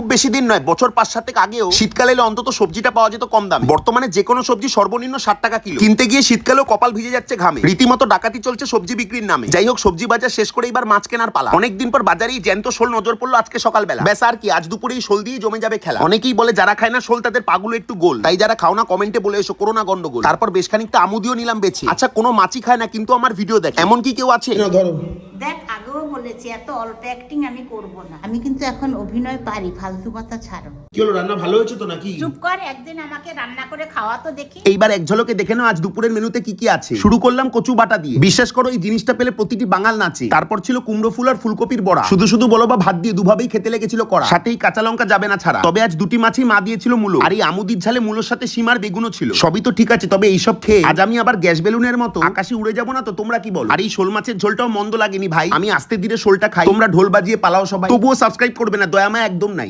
খুব বেশি দিন নয় বছর পাঁচ সাতেক আগেও শীতকালে এলে অন্তত সবজিটা পাওয়া যেত কম দামে। বর্তমানে যে কোনো সবজি সর্বনিম্ন ষাট টাকা কিলো। কিনতে গিয়ে শীতকালেও কপাল ভিজে যাচ্ছে ঘামে। রীতিমতো ডাকাতি চলছে সবজি বিক্রির নামে। যাই হোক সবজি বাজার শেষ করে এবার মাছ কেনার পালা। অনেকদিন পর বাজারেই জ্যান্ত শোল নজর পড়ল আজকে সকালবেলা। ব্যাস আর কি আজ দুপুরেই শোল দিয়ে জমে যাবে খেলা। অনেকেই বলে যারা খায় না শোল তাদের পাগুলো একটু গোল। তাই যারা খাও না কমেন্টে বলে এসো করোনা গন্ডগোল। তারপর বেশ খানিকটা আমুদিও নিলাম বেছে। আচ্ছা কোনো মাছই খায় না কিন্তু আমার ভিডিও দেখে। এমন কি কেউ আছে? ধরো। দেখ বলেছি, এত অল্প অ্যাক্টিং আমি করব না। আমি কিন্তু এখন অভিনয় পারি, ফালতু কথা ছাড়ো। কি হলো রান্না ভালো হয়েছে তো নাকি? চুপ কর একদিন আমাকে রান্না করে খাওয়া তো দেখি। এইবার এক ঝলকে দেখে নাও আজ দুপুরের মেনুতে কি কি আছে। শুরু করলাম কচু বাটা দিয়ে। বিশ্বাস করো এই জিনিসটা পেলে প্রতিটি বাঙাল নাচে। তারপর ছিল কুমড়ো ফুল আর ফুলকপির বড়া। শুধু শুধু বলো বা ভাত দিয়ে দুভাবেই খেতে লেগেছিল করা সাথেই কাঁচা লঙ্কা যাবে না ছাড়া। তবে আজ দুটি মাছই মা দিয়েছিল মূলো। আর এই আমুদির ঝালে মূলোর সাথে সীমার বেগুনও ছিল। সবই তো ঠিক আছে তবে এইসব খেয়ে। আজ আমি আবার গ্যাস বেলুনের মতো। আকাশে উড়ে যাব না তো তোমরা কি বলো? আর এই শোল মাছের ঝোলটাও মন্দ লাগেনি ভাই। আমি আস্তে ধীরে শোলটা খাই। তোমরা ঢোল বাজিয়ে পালাও সবাই। তবুও সাবস্ক্রাইব করবে না দয়ামায় একদম নাই।